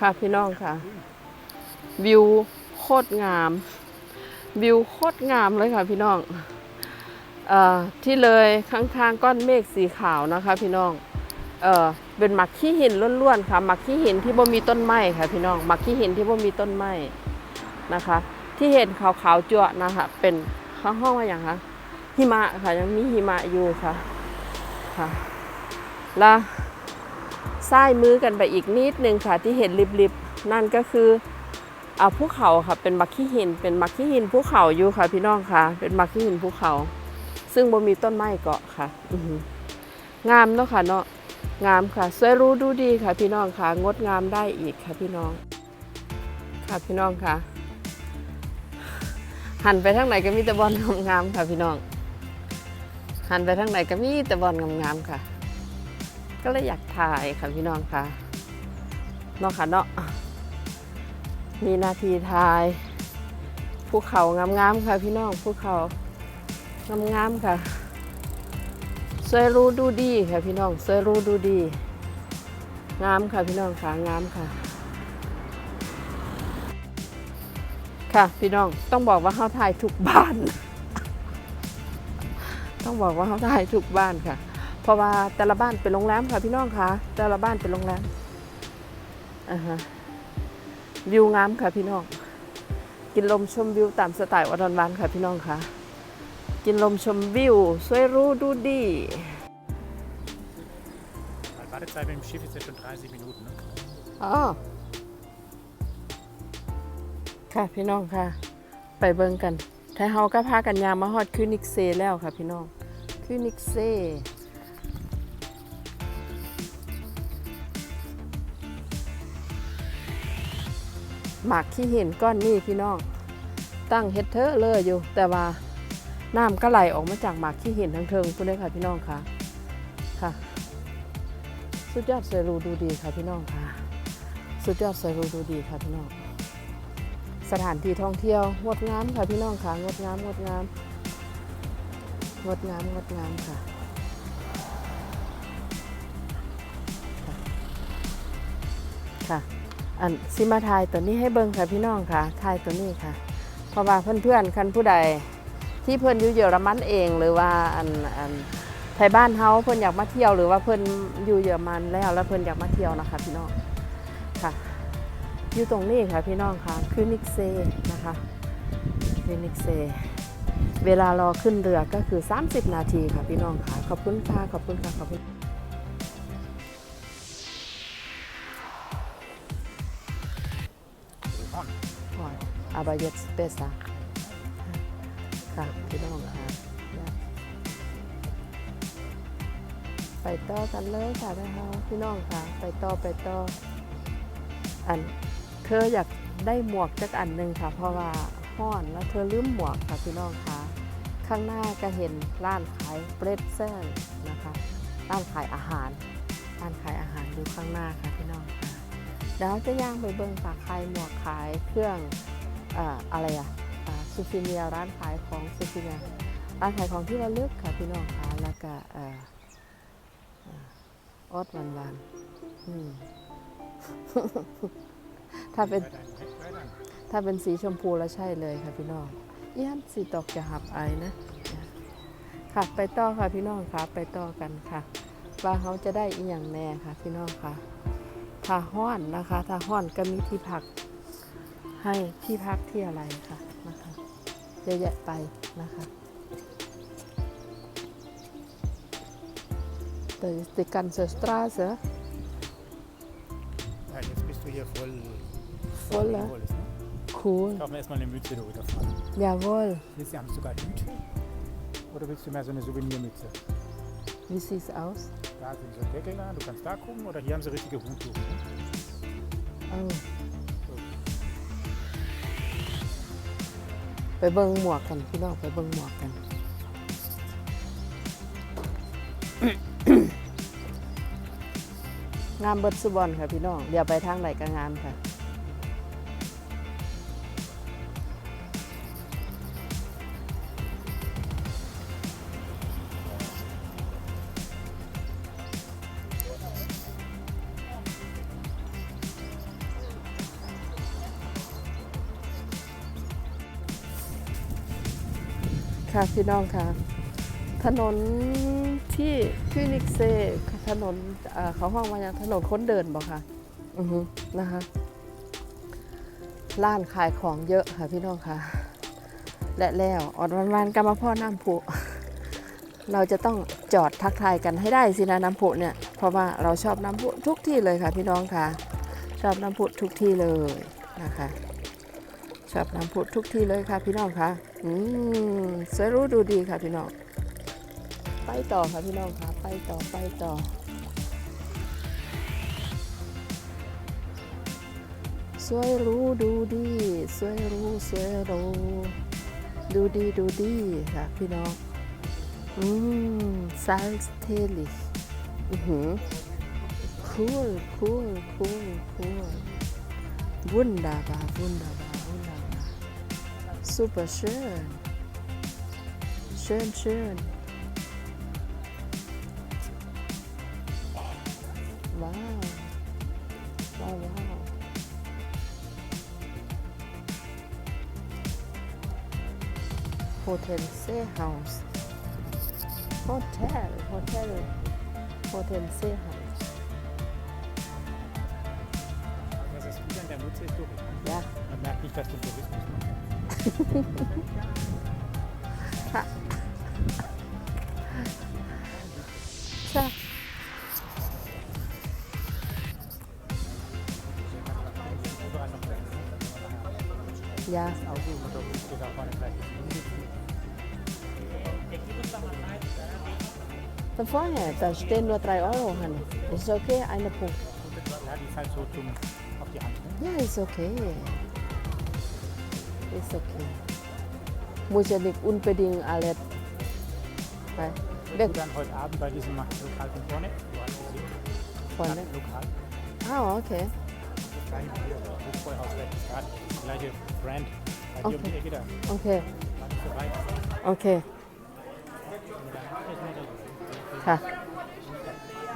ค่ะพี่น้องค่ะ วิวโคตรงาม วิวโคตรงามเลยค่ะพี่น้องอที่เลยข้างๆก้อนเมฆสีขาวนะคะ พี่น้องเออเป็นหมักขี้หินล้วนๆค่ะหมักขี้หินที่บ่มีต้นไม้ค่ะ พี่น้องหมักขี้หินที่บ่มีต้นไม้นะคะ ที่เห็นขาวๆจั่วนะคะ เป็นข้างห้องว่าอย่างคะหิมะค่ะยังมีหิมะอยู่ค่ะค่ะแล้ว ซ้ายมือกันไปอีกนิดนึงค่ะที่เห็นริบๆนั่นก็คือเอาภูเขาค่ะเป็นมักขี้หิน เป็นมักขี้หินภูเขาอยู่ค่ะ พี่น้องค่ะ เป็นมักขี้หินภูเขา ซึ่งบ่มีต้นไม้เกาะค่ะงามเนาะค่ะเนาะงามค่ะ สวยรู้ดูดีค่ะ พี่น้องค่ะ งดงามได้อีกค่ะพี่น้อง ค่ะพี่น้องค่ะ หันไปทางไหนก็มีแต่บอลงามๆค่ะพี่น้อง หันไปทางไหนก็มีแต่บอลงามๆค่ะ ก็เลยอยากถ่ายค่ะพี่น้องค่ะเนาะค่ะเนาะมีนาทีถ่ายภูเขางามๆค่ะพี่น้องภูเขางามๆค่ะสวยรู้ดูดีค่ะพี่น้องสวยรู้ดูดี งามค่ะพี่น้องค่ะงามค่ะ ค่ะพี่น้องต้องบอกว่าเขาถ่ายทุกบ้าน ต้องบอกว่าเขาถ่ายทุกบ้านค่ะ เพราะว่าแต่ละบ้านเป็นโรงแรมค่ะพี่น้องค่ะ แต่ละบ้านเป็นโรงแรมอ่าฮะวิวงามค่ะพี่น้อง กินลมชมวิวตามสไตล์วัดอนบานค่ะพี่น้องค่ะ กินลมชมวิวสวยรู้ดูดี Weil Wartezeit mit dem Schiff ist ja schon 30 Minuten. Ne? อ๋อค่ะพี่น้องค่ะ ไปเบิ่งกันไทยเฮาก็พากันยางมาฮอดคืนิกเซแล้วค่ะพี่น้องคืนิกเซ หมากขี้เห็นก้อนนี่พี่น้อง ตั้งเฮ็ดเทอะเลยอยู่ แต่ว่าน้ำก็ไหลออกมาจากหมากขี้เห็นทั้งเทิงพูดได้ค่ะพี่น้องค่ะค่ะ สุดยอดสวยหรูดูดีค่ะพี่น้องค่ะ สุดยอดสวยหรูดูดีค่ะพี่น้อง สถานที่ท่องเที่ยวงดงามค่ะพี่น้องค่ะงดงามงดงามงดงามงดงามค่ะค่ะ อันซิมาทายตัวนี้ให้เบิ่งค่ะพี่น้องค่ะทายตัวนี้ค่ะ เพราะว่าเพื่อนๆคันผู้ใดที่เพื่อนอยู่เยอรมันเองหรือว่าอันอันไทยบ้านเฮาเพื่อนอยากมาเที่ยวหรือว่าเพื่อนอยู่เยอรมันแล้วแล้วเพื่อนอยากมาเที่ยวนะคะพี่น้องค่ะ อยู่ตรงนี้ค่ะพี่น้องค่ะคือนิกเซนะคะคือนิกเซเวลารอขึ้นเรือก็คือ 30 นาทีค่ะพี่น้องค่ะขอบคุณค่ะขอบคุณค่ะขอบคุณ On. ก่อนอาบาเยสเปซาค่ะพี่น้องค่ะไปต่อกันเลยค่ะนะคะพี่น้องค่ะ ไปต่อไปต่ออันเธออยากได้หมวกจักอันหนึ่งค่ะ เพราะว่าห้อนแล้วเธอลืมหมวกค่ะพี่น้องค่ะ ข้างหน้าก็เห็นร้านขายเบรดเซลนะคะ ร้านขายอาหาร ร้านขายอาหารอยู่ข้างหน้าค่ะพี่น้องค่ะ เดี๋ยวจะย่างไปเบิ่งฝากขายหมวกขายเครื่องเอ่อะไรอะซูฟิเนียร้านขายของซูฟิเนียร้านขายของที่ระลึกค่ะพี่น้องค่ะแล้วก็ออดวันวันถ้าเป็นถ้าเป็นสีชมพูแล้วใช่เลยค่ะพี่น้องเอี้ยนสีตอกจะหับไอนะค่ะไปต่อค่ะพี่น้องค่ะ ไปต่อกันค่ะ ว่าเขาจะได้อีกอย่างแน่ค่ะ พี่น้องค่ะ ถ้าห้อนนะคะ ถ้าห้อนก็มีที่พักให้ที่พักที่อะไรค่ะนะคะเยอะแยะไปนะคะ Das ist die ganze Straße Ja, jetzt bist du hier voll. Voll, ja. voll ist, ne? cool. Kaufen wir erstmal eine Mütze, du Rüderfahrt. Jawohl. Hier ist- haben sie sogar Hüte. Oder willst du mehr so eine Souvenirmütze? Wie sieht's aus? Da sind so Deckel da, du kannst da gucken. Oder hier haben sie richtige Hute. Ne? เออไปเบิ่งหมวกกันพี่น้องไปเบิ่งหมวกกัน งามเบิดสุบอลค่ะพี่น้องเดี๋ยวไปทางไหนก็งามค่ะ ค่ะพี่น้องค่ะ ถนนที่ฟินิกเซถนนเขาห้องวาอย่างถนนคนเดินบอกค่ะ อือฮึนะคะร้านขายของเยอะค่ะพี่น้องค่ะ และแล้วออดวันวันๆกรรมาพ่อน้ำผุเราจะต้องจอดทักทายกันให้ได้สินะน้ำผุเนี่ย เพราะว่าเราชอบน้ำผุทุกที่เลยค่ะพี่น้องค่ะ ชอบน้ำผุทุกที่เลยนะคะ ชอบน้ำผุทุกที่เลยค่ะพี่น้องค่ะ อืมสวยรู้ดูดีค่ะพี่น้อง ไปต่อค่ะพี่น้องค่ะ ไปต่อไปต่อ สวยรู้ดูดี สวยรู้สวยรู้ ดูดีดูดีค่ะพี่น้อง อืมซัลสเทลิอือหือ cool cool cool cool wunderbar wunderbar wunderbar super schön. Schön schön. Wow. Wow wow. Hotel Seehaus. Hotel Hotel Hotel Seehaus. Das ist gut an der Mutze ist ja. Man merkt nicht, dass du Tourismus machst. Tja. Überall noch Ja, das Auto und da steht auch vorne gleich. da vorne, da stehen nur drei Euro, Hanne. Ist okay, eine Punkt. Ja, die ist halt Ist okay. Muss ja nicht unbedingt alles. Weil, weg Und dann heute Abend bei diesem Lokal von vorne. wo hast du gesehen? vorne. Lokal. Ah, okay. Kleine hier, Hochbräuhaus, welches gerade die gleiche Brand. Bei dir um die Okay. Ecke da. Okay, War nicht so weit. okay. Wenn du dann abschließen oder so. ค่ะ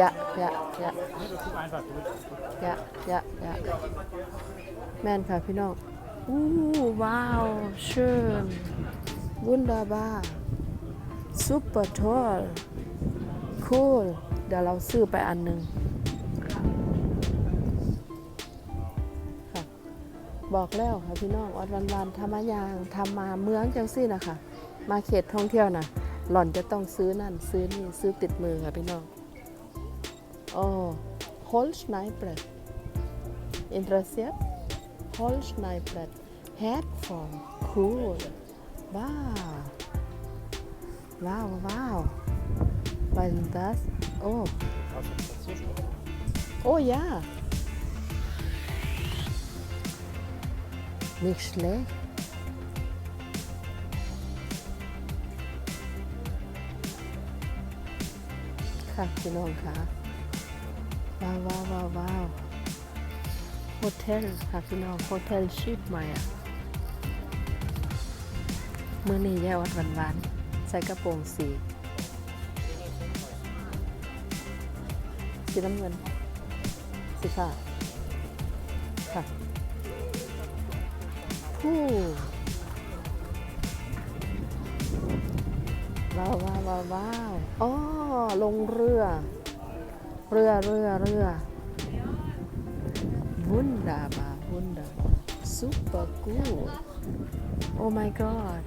Ja, ja, ja. Ne, du guck einfach durch. ยะยะยะแม่นค่ะพี่น้อง Uh, wow, schön. Wunderbar. Super toll. Cool. เดี๋ยวเราซื้อไปอันหนึ่งบอกแล้วค่ะพี่น้องอดวันวันธรรมยางทำมาเมืองจังซี่นะคะ มาเขตท่องเที่ยวนะหล่อนจะต้องซื้อนั่นซื้อนี่ซื้อติดมือค่ะพี่น้องโอ้โฮลชไนเปอร์อินเตอร์เซียะพี่น้องค่ะว้าวว้าวว้าวว้าว โฮเทลค่ะพี่น้องโฮเทลชิปใหม่อะมื่อนี้แย่วัดวันวันๆใส่กระโปรงสีสีน้ำเงินสีฟ้าค่ะผู้ว้าวว้าวว้าวอ๋อลงเรือ เรือเรือเรือ wunderbar wunderbar super gut oh my god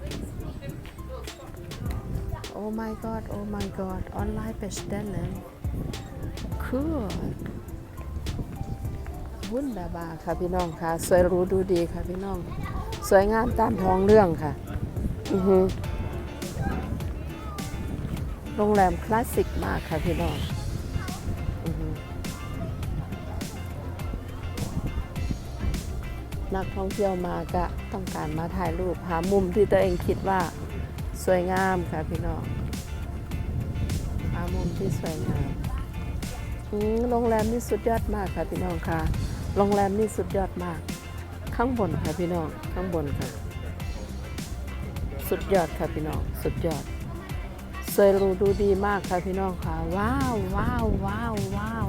oh my god oh my god online bestellen cool wunderbar ค่ะพี่น้องค่ะ สวยรู้ดูดีค่ะพี่น้อง สวยงามตามท้องเรื่องค่ะ อือฮึโรงแรมคลาสสิกมากค่ะพี่น้อง นักท่องเที่ยวมาก็ต้องการมาถ่ายรูปหามุมที่ตัวเองคิดว่าสวยงามค่ะพี่น้องหามุมที่สวยงามโรงแรมนี่สุดยอดมากค่ะพี่น้องค่ะ โรงแรมนี่สุดยอดมาก ข้างบนค่ะพี่น้อง ข้างบนค่ะ สุดยอดค่ะพี่น้อง สุดยอดสวยรูดูดีมากค่ะพี่น้องค่ะ ว้าวว้าวว้าวว้าว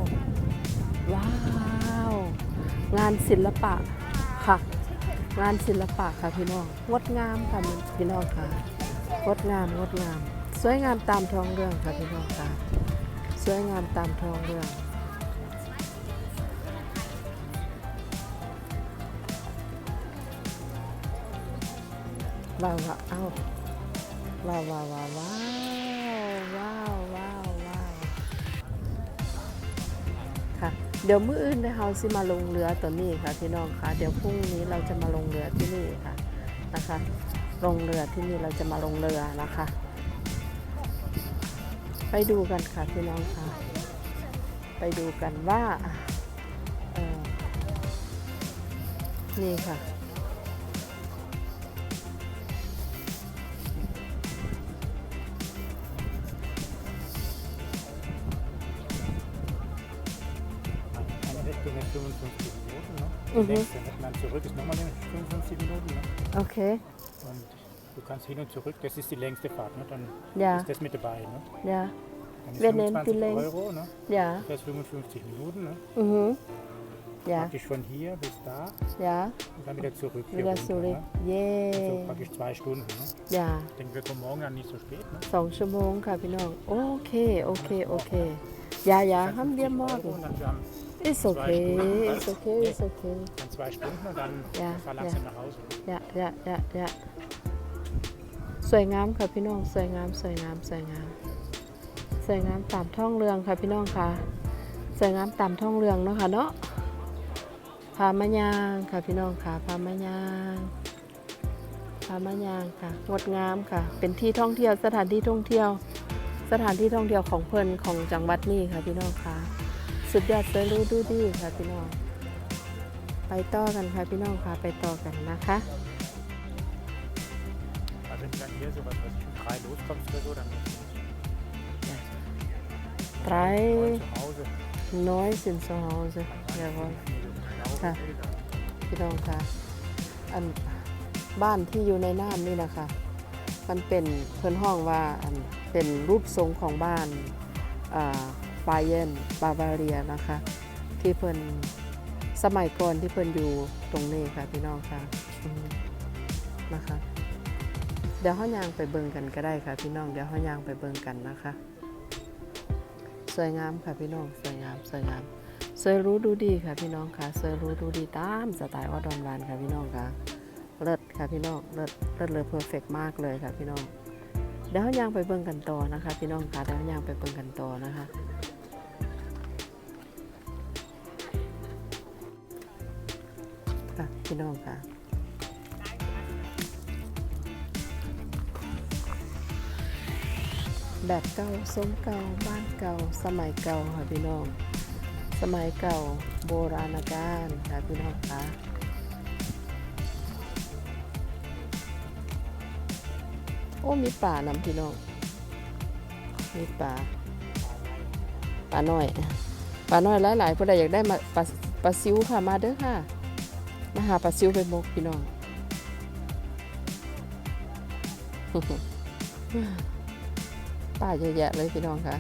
ว้าว งานศิลปะ ค่ะ งานศิลปะค่ะพี่น้องงดงามค่ะพี่น้องค่ะงดงามงดงาม สวยงามตามท้องเรื่องค่ะพี่น้องค่ะ สวยงามตามท้องเรื่องว้าวว้าวเอาว้าวว้าวว้าวว้าวว้าวว้าว เดี๋ยวมื้ออื่นเดี๋ยวเราสิมาลงเรือตัวนี้ค่ะพี่น้องค่ะ เดี๋ยวพรุ่งนี้เราจะมาลงเรือที่นี่ค่ะนะคะ ลงเรือที่นี่เราจะมาลงเรือนะคะ ไปดูกันค่ะพี่น้องค่ะ ไปดูกันว่านี่ค่ะ Mhm. längste, ne? dann zurück ist nochmal 55 Minuten. Ne? โอเค Und du kannst hin und zurück, das ist die längste Fahrt. Ne? Dann อย่า ist das mit dabei. Ne? อย่า Dann ist Wir nehmen die 25 Länge. Euro. Ne? อย่า Das ist 55 Minuten. Ne? อือหืออย่า Praktisch von hier bis da อย่า und dann wieder zurück. เว Hier ลา runter, สุริ ne? เย่ Also praktisch zwei Stunden. Ne? อย่า Ich denke, wir kommen morgen dann nicht so spät. Ne? สองชั่วโมงค่ะพี่น้องโอเคโอเคโอเคอย่าอย่าห้ามเรียมมาก Euro und dann wir haben It's okay It's okay It's okay dann zwei Stunden und dann Ja, fahr ja. langsam nach Hause. อย่าอย่าอย่าอย่าสวยงามค่ะพี่น้องสวยงามสวยงามสวยงามสวยงามตามท้องเรืองค่ะพี่น้องค่ะสวยงามตามท้องเรืองเนาะค่ะเนาะพามายางค่ะพี่น้องค่ะพามายางพามายางค่ะงดงามค่ะ เป็นที่ท่องเที่ยวสถานที่ท่องเที่ยว สถานที่ท่องเที่ยวของเพิ่นของจังหวัดนี้ค่ะพี่น้องค่ะ สุดยอดเลยรู้ดูดีค่ะพี่น้อง ไปต่อกันค่ะพี่น้องค่ะไปต่อกันนะคะ Also wenn du dann hier so was weiß ich, um drei loskommst oder so, dann ไตร neun zu Hause. น้อยสินสหเจ้เดี๋ยวก่อน Ja. พี่น้องค่ะอันบ้านที่อยู่ในน้ำนี่นะคะ มันเป็นเพิ่นห้องว่าอันเป็นรูปทรงของบ้าน บาเยนบาบาเรียนะคะ ที่เพิ่นสมัยก่อนที่เพิ่นอยู่ตรงนี้ค่ะพี่น้องค่ะนะคะ เดี๋ยวเฮายางไปเบิ่งกันก็ได้ค่ะ พี่น้องเดี๋ยวเฮายางไปเบิ่งกันนะคะ สวยงามค่ะพี่น้องสวยงามสวยงามสวยรู้ดูดีค่ะพี่น้องค่ะสวยรู้ดูดีตามสไตล์ออดอนวานค่ะพี่น้องค่ะเลิศค่ะพี่น้องเลิศเลิศเลยเพอร์เฟกมากเลยค่ะพี่น้องเดี๋ยวเฮายางไปเบิ่งกันต่อนะคะ พี่น้องค่ะเดี๋ยวเฮายางไปเบิ่งกันต่อนะคะ พี่น้องค่ะแบบเก่าทรงเก่าบ้านเก่า สมัยเก่าค่ะพี่น้อง สมัยเก่าโบราณกาลค่ะพี่น้องคะโอ้มีป่านำพี่น้อง มีป่าป่าน้อยป่าน้อยหลายๆผู้ใดอยากได้มาปลาปลาซิวค่ะมาเด้อค่ะ มาหาปลาซิวไปมกพี่น้องป่าเยอะแยะเลยพี่น้องค่ะ